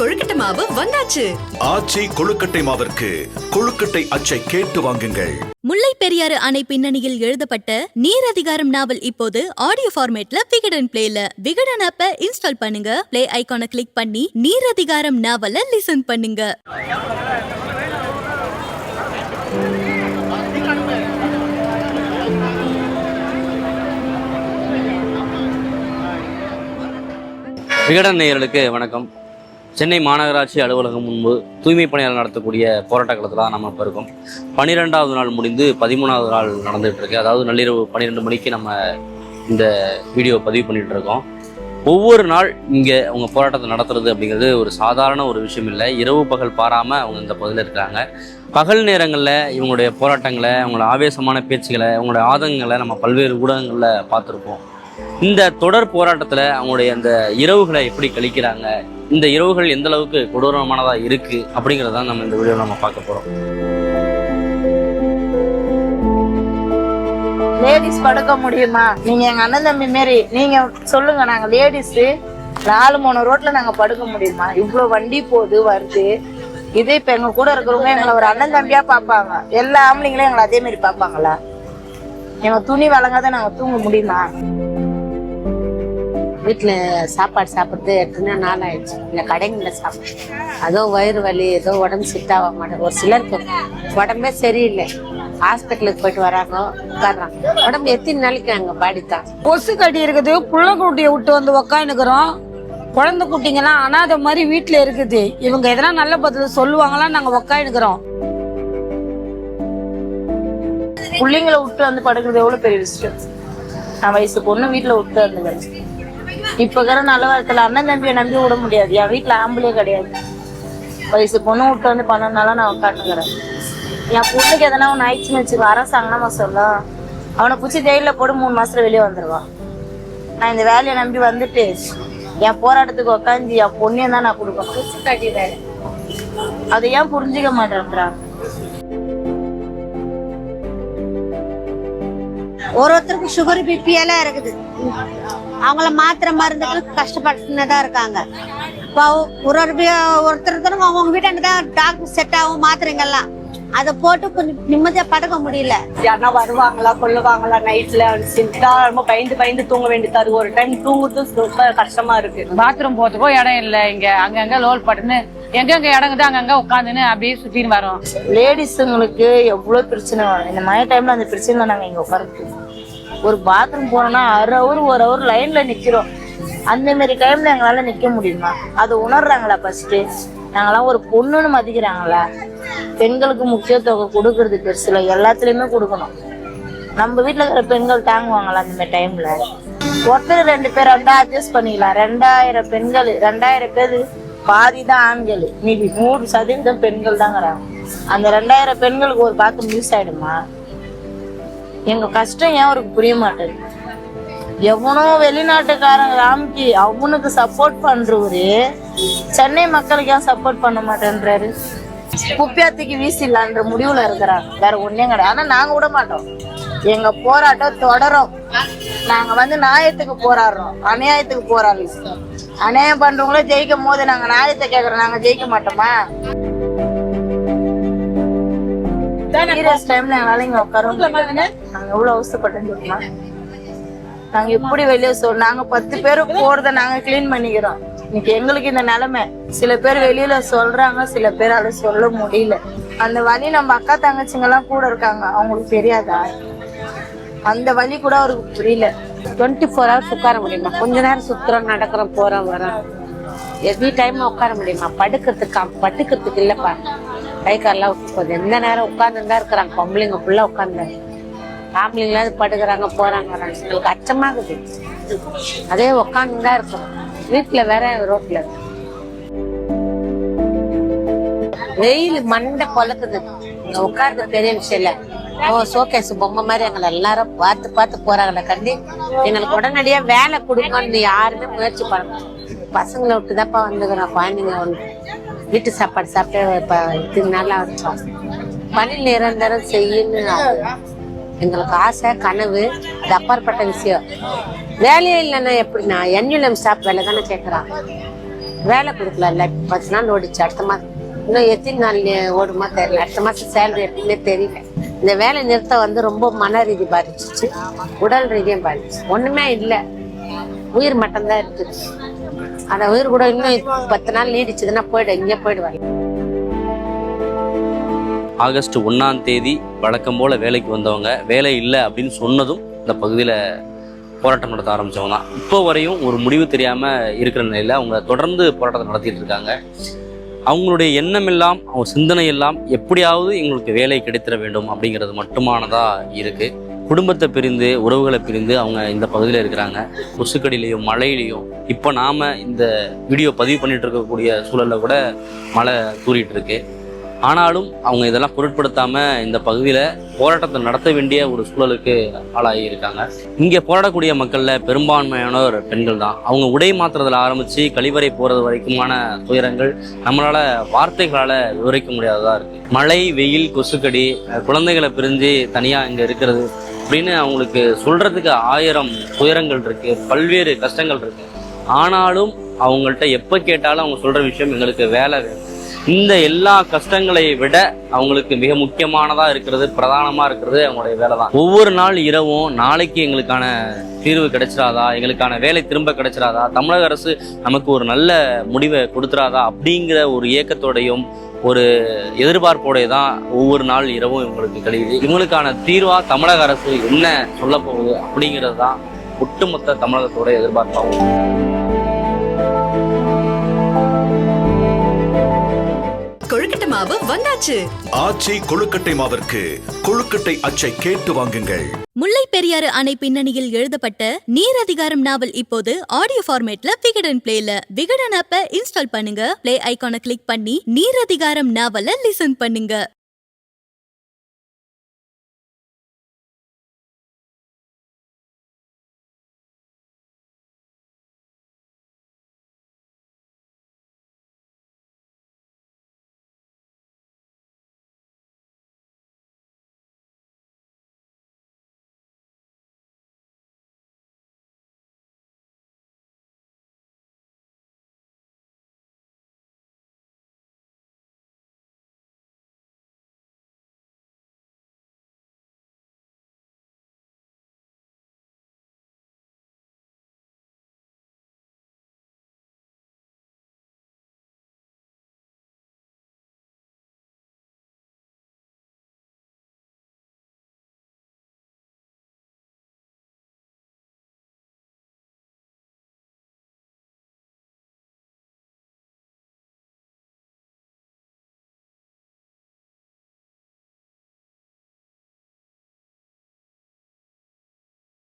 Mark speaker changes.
Speaker 1: கொழுக்கட்டை மாவு வந்தாச்சு.
Speaker 2: ஆச்சி கொழுக்கட்டை மாவிற்கு கொழுக்கட்டை அச்சை கேட்டு வாங்குங்கள்.
Speaker 3: முல்லை பெரியாறு அணை பின்னணியில் எழுதப்பட்ட நீர் அதிகாரம் நாவல் இப்போது ஆடியோ ஃபார்மேட்ல விகடன் பிளேல விகடன் ஆப்பை இன்ஸ்டால் பண்ணுங்க. பிளே ஐகானை கிளிக் பண்ணி நீர் அதிகாரம் நாவலை லிசன் பண்ணுங்க.
Speaker 4: விகடன் நேயர்களுக்கு வணக்கம். சென்னை மாநகராட்சி அலுவலகம் முன்பு தூய்மை பணியாளர் நடத்தக்கூடிய போராட்ட காலத்தில் தான் நம்ம இப்போ இருக்கோம். பன்னிரெண்டாவது நாள் முடிந்து பதிமூணாவது நாள் நடந்துகிட்டு இருக்கு. அதாவது நள்ளிரவு பன்னிரெண்டு மணிக்கு நம்ம இந்த வீடியோ பதிவு பண்ணிட்டு இருக்கோம். ஒவ்வொரு நாள் இங்கே அவங்க போராட்டத்தை நடத்துறது அப்படிங்கிறது ஒரு சாதாரண ஒரு விஷயம் இல்லை. இரவு பகல் பாராமல் அவங்க இந்த பகுதியில் இருக்காங்க பகல் நேரங்களில் இவங்களுடைய போராட்டங்களை அவங்களோட ஆவேசமான பேச்சுகளை அவங்களோட ஆதங்கங்களை நம்ம பல்வேறு ஊடகங்களில் பார்த்துருப்போம். இந்த தொடர் போராட்டத்தில் அவங்களுடைய அந்த இரவுகளை எப்படி கழிக்கிறாங்க? இந்த இரவுகள் எந்த அளவுக்கு கொடூரமானதா இருக்கு? அப்படிங்கறத நம்ம இந்த வீடியோவில் நம்ம பார்க்க போறோம்.
Speaker 5: லேடிஸ் படுக்க முடியுமா? நீங்க எங்க அண்ணன் தம்பி மாரி நீங்க சொல்லுங்க நாங்க லேடிஸ் நாலு மூணு ரோட்ல நாங்க படுக்க முடியுமா? இவ்வளவு வண்டி போகுது வருது. இது இப்ப எங்க கூட இருக்கிறவங்க எங்களை ஒரு அண்ணன் தம்பியா பாப்பாங்க எல்லா ஆம்பளைங்களும் எங்களை அதே மாதிரி பாப்பாங்களா எங்க துணி வழங்காத நாங்க தூங்க முடியுமா?
Speaker 6: வீட்டில் சாப்பாடு சாப்பிட்றது எத்தனை நாள் ஆயிடுச்சு. இல்லை கடைங்களில் சாப்பிட்றேன் அதோ வயிறு வலி ஏதோ உடம்பு சிட்டாக மாட்டேன் ஒரு சிலருக்கு உடம்பே சரியில்லை. ஹாஸ்பிட்டலுக்கு போயிட்டு வராங்க உட்காடுறாங்க உடம்பு எத்தனை நாளைக்கு அங்கே தான்?
Speaker 7: கொசு கட்டி இருக்குது புள்ள குட்டியை விட்டு வந்து உக்காந்துக்கிறோம். குழந்தை குட்டிங்கெல்லாம் அனாத மாதிரி வீட்டில் இருக்குது. இவங்க எதனா நல்ல பதில் சொல்லுவாங்களா நாங்கள் உக்காந்துக்கிறோம்.
Speaker 5: பிள்ளைங்களை விட்டு வந்து படுக்கிறது எவ்வளோ பெரிய விஷயம்? நான் வயசு பொண்ணு வீட்டில் விட்டு வந்துக்கிறேன். இப்ப இருக்கிற நல்ல காலத்துல அண்ணன் தம்பியை நம்பி விட முடியாது. என் வீட்டுல ஆம்பளே கிடையாது. வயசு பொண்ணு விட்டு வந்து பண்ணனால நான் உட்காந்துக்கிறேன் என் பொண்ணுக்கு எதனா ஒன்று ஆயிடுச்சுன்னு வச்சுக்கோ அரசாங்கமா சொல்ல அவனை பிடிச்சி ஜெயிலில் போட்டு மூணு மாசத்துல வெளியே வந்துடுவான் நான் இந்த வேலையை நம்பி வந்துட்டு என் போராட்டத்துக்கு உட்காந்து என் பொண்ணையும் தான் நான் கொடுப்பேன். கட்டிடுறேன் அதை ஏன் புரிஞ்சுக்க மாட்டேன்றான்
Speaker 8: ஒரு ஒருத்தருக்கு சுகர் பிபி எல்லாம் இருக்குது. அவங்கள மாத்திரை மருந்துகளுக்கு கஷ்டப்பட்டுன்னு தான் இருக்காங்க. இப்போ ஒரு ஒரு ஒருத்தருக்கு அவங்க வீட்டாண்ட தான் டாக்டர் செட் ஆகும் மாத்திரைங்கெல்லாம் அதை போட்டு கொஞ்சம் நிம்மதியா படுக்க முடியல.
Speaker 9: யாருன்னா வருவாங்களா கொல்லுவாங்களா நைட்ல சிந்தா ரொம்ப பயந்து பயந்து தூங்க வேண்டியதா இருக்கு ஒரு டைம் தூங்குறது ரொம்ப கஷ்டமா இருக்கு.
Speaker 7: பாத்ரூம் போறதுக்கோ இடம் இல்ல. இங்க அங்கங்க லோல் பட்டுன்னு எங்கெங்க இடங்குது அங்கங்க உட்காந்துன்னு அப்படியே சுத்தின்னு வரோம்.
Speaker 5: லேடிஸுங்களுக்கு எவ்வளவு பிரச்சனை? வரும் இந்த மாதிரி டைம்ல அந்த பிரச்சனை நாங்க இங்க உட்கார்ந்து ஒரு பாத்ரூம் போனோம்னா அரை ஹவர் ஒரு ஹவர் லைன்ல நிக்கிறோம். அந்த மாதிரி டைம்ல எங்களால நிக்க முடியுமா? அதை உணர்றாங்களா ஃபர்ஸ்ட் நாங்களாம் ஒரு பொண்ணுன்னு மதிக்கிறாங்களா பெண்களுக்கு முக்கியத்துவம் கொடுக்கறது பெருசுல எல்லாத்துலயுமே கொடுக்கணும். நம்ம வீட்டுல இருக்கிற பெண்கள் தாங்குவாங்களா அந்த மாதிரி டைம்ல ஒருத்தர் ரெண்டு பேர் வந்தா அட்ஜஸ்ட் பண்ணிக்கலாம். ரெண்டாயிரம் பெண்கள் ரெண்டாயிரம் பேர் பாதி தான் ஆண்கள். மீதி நூறு சதவீதம் பெண்கள் தாங்கிறாங்க. அந்த ரெண்டாயிரம் பெண்களுக்கு ஒரு பாத்ரூம் யூஸ் ஆயிடுமா? எங்க கஷ்டம் ஏன் அவருக்கு புரிய மாட்டேங்குது? எவனோ வெளிநாட்டுக்காரன் ராம்கி அவனுக்கு சப்போர்ட் பண்றவரு சென்னை மக்களுக்கு ஏன் சப்போர்ட் பண்ண மாட்டேன்றாரு? குப்பியாத்துக்கு வீசிடலான்ற முடிவுல இருக்கிறாங்க. வேற ஒன்னே கிடையாது. ஆனா நாங்க விட மாட்டோம். எங்க போராட்டம் தொடரும். நாங்க வந்து நியாயத்துக்கு போராடுறோம். அநியாயத்துக்கு போராடுறோம். அநியாயம் பண்றவங்கள ஜெயிக்கும் போது நாங்க நியாயத்தை கேக்குறோம். நாங்க ஜெயிக்க மாட்டோமா? சீரியஸ் டைம்ல எங்களால இங்க உட்கார நாங்க எவ்வளவு அவசரப்பட்டோம் தெரியுமா? நாங்க எப்படி வெளியே சொல் நாங்க பத்து பேர் போறத நாங்க க்ளீன் பண்ணிக்கிறோம். இன்னைக்கு எங்களுக்கு இந்த நிலைமை. சில பேர் வெளியில சொல்றாங்க சில பேரால சொல்ல முடியல. அந்த வலி நம்ம அக்கா தங்கச்சிங்க எல்லாம் கூட இருக்காங்க. அவங்களுக்கு தெரியாதா? அந்த வலி கூட அவருக்கு புரியல.
Speaker 6: டுவெண்ட்டி ஃபோர் ஹவர்ஸ் உட்கார முடியுமா? கொஞ்ச நேரம் சுத்துறோம் நடக்கிறோம் போறோம் வரோம். எவ்ரி டைம் உட்கார முடியுமா? படுக்கிறதுக்கு படுக்கிறதுக்கு இல்லப்பா. கை காலெல்லாம் போகுது எந்த நேரம் உட்காந்துருந்தா தான் இருக்கிறாங்க. பொம்பளைங்க ஃபுல்லாக உட்காந்து ஆம்பளைங்களாவது படுக்கிறாங்க போகிறாங்க வராங்க எங்களுக்கு அச்சமாகுது. அதே உட்காந்து தான் இருக்கிறோம் வீட்டில் வேற ரோட்டில் வெயில் மண்டை பொழக்குது இங்கே உட்கார்றது பெரிய விஷயம் இல்லை. ஓ சோகேஸ் பொம்மை மாதிரி எங்களை எல்லாரும் பார்த்து பார்த்து போறாங்களே கண்டி? எங்களுக்கு உடனடியா வேலை கொடுங்கன்னு யாருமே முயற்சி பண்ணணும் பசங்களை விட்டுதாப்பா வந்துக்கிறோம் குழந்தைங்க ஒன்று வீட்டு சாப்பாடு சாப்பிட்டு இப்போ இதுக்கு நல்லா வச்சோம் பணி நிரந்தரம் செய்யணும் எங்களுக்கு ஆசை கனவு அது அப்பாற்பட்ட விஷயம். வேலையே இல்லைன்னா எப்படின்னா என்யூலம் ஸ்டாப் வேலை தானே கேட்குறான். வேலை கொடுக்கல பத்து நாள் ஓடிச்சு அடுத்த மாதம் இன்னும் எத்தனை நாள் ஓடுமா தெரியல. அடுத்த மாதம் சேலரி எப்படின்னே தெரியல. இந்த வேலை நிறுத்தம் வந்து ரொம்ப மன ரீதி பாதிச்சிச்சு. உடல் ரீதியும் பாதிச்சு. ஒன்றுமே இல்லை. உயிர் மட்டும்தான் இருக்குது. அந்த உயிர் கூட இன்னும் பத்து நாள் நீடிச்சதுன்னா போயிடு இங்கே போயிடுவாங்க.
Speaker 4: ஆகஸ்ட் ஒன்றாம் தேதி வழக்கம் போல் வேலைக்கு வந்தவங்க வேலை இல்லை அப்படின்னு சொன்னதும் இந்த பகுதியில் போராட்டம் நடத்த ஆரம்பித்தவங்க தான். இப்போ வரையும் ஒரு முடிவு தெரியாமல் இருக்கிற நிலையில் அவங்க தொடர்ந்து போராட்டத்தை நடத்திட்டு இருக்காங்க. அவங்களுடைய எண்ணம் எல்லாம் அவங்க சிந்தனை எல்லாம் எப்படியாவது எங்களுக்கு வேலை கிடைத்திட வேண்டும் அப்படிங்கிறது மட்டுமானதாக இருக்குது குடும்பத்தை பிரிந்து உறவுகளை பிரிந்து அவங்க இந்த பகுதியில் இருக்கிறாங்க. கொசுக்கடியிலையும் மழையிலையும். இப்போ நாம் இந்த வீடியோ பதிவு பண்ணிட்டு இருக்கக்கூடிய சூழலில் கூட மழை தூரிட்டு இருக்கு. ஆனாலும் அவங்க இதெல்லாம் பொருட்படுத்தாம இந்த பகுதியில் போராட்டத்தை நடத்த வேண்டிய ஒரு சூழலுக்கு ஆளாகி இருக்காங்க. இங்கே போராடக்கூடிய மக்கள்ல பெரும்பான்மையானோர் பெண்கள் தான். அவங்க உடை மாத்துறதுல ஆரம்பிச்சு கழிவறை போறது வரைக்குமான துயரங்கள் நம்மளால வார்த்தைகளால விவரிக்க முடியாததா இருக்கு. மழை வெயில் கொசுக்கடி குழந்தைகளை பிரிஞ்சு தனியா இங்க இருக்கிறது அப்படின்னு அவங்களுக்கு சொல்றதுக்கு ஆயிரம் துயரங்கள் இருக்கு பல்வேறு கஷ்டங்கள் இருக்கு. ஆனாலும் அவங்கள்ட்ட எப்ப கேட்டாலும் அவங்க சொல்ற விஷயம் எங்களுக்கு வேலை வேணும். இந்த எல்லா கஷ்டங்களை விட அவங்களுக்கு மிக முக்கியமானதா இருக்கிறது பிரதானமா இருக்கிறது அவங்களுடைய வேலை தான் ஒவ்வொரு நாள் இரவும் நாளைக்கு எங்களுக்கான தீர்வு கிடைச்சிடாதா எங்களுக்கான வேலை திரும்ப கிடைச்சிடாதா தமிழக அரசு நமக்கு ஒரு நல்ல முடிவை கொடுத்துறாதா அப்படிங்கிற ஒரு ஏக்கத்தோடையும் ஒரு எதிர்பார்ப்போடைய தான் ஒவ்வொரு நாள் இரவும் இவங்களுக்கு கழியுது. இவங்களுக்கான தீர்வா தமிழக அரசு என்ன சொல்ல போகுது அப்படிங்கிறது தான் ஒட்டுமொத்த தமிழகத்தோட எதிர்பார்ப்பாகும்.
Speaker 1: கொழுக்கட்டை மாவு வந்தாச்சு.
Speaker 2: ஆச்சி கொழுக்கட்டை மாவிற்கு கொழுக்கட்டை அச்சை கேட்டு வாங்குங்கள்.
Speaker 3: முல்லை பெரியாறு அணை பின்னணியில் எழுதப்பட்ட நீர் அதிகாரம் நாவல் இப்போது ஆடியோ ஃபார்மேட்ல விகடன் பிளேல விகடன் ஆப்பை இன்ஸ்டால் பண்ணுங்க. பிளே ஐகானை கிளிக் பண்ணி நீர் அதிகாரம் நாவலை லிசன் பண்ணுங்க.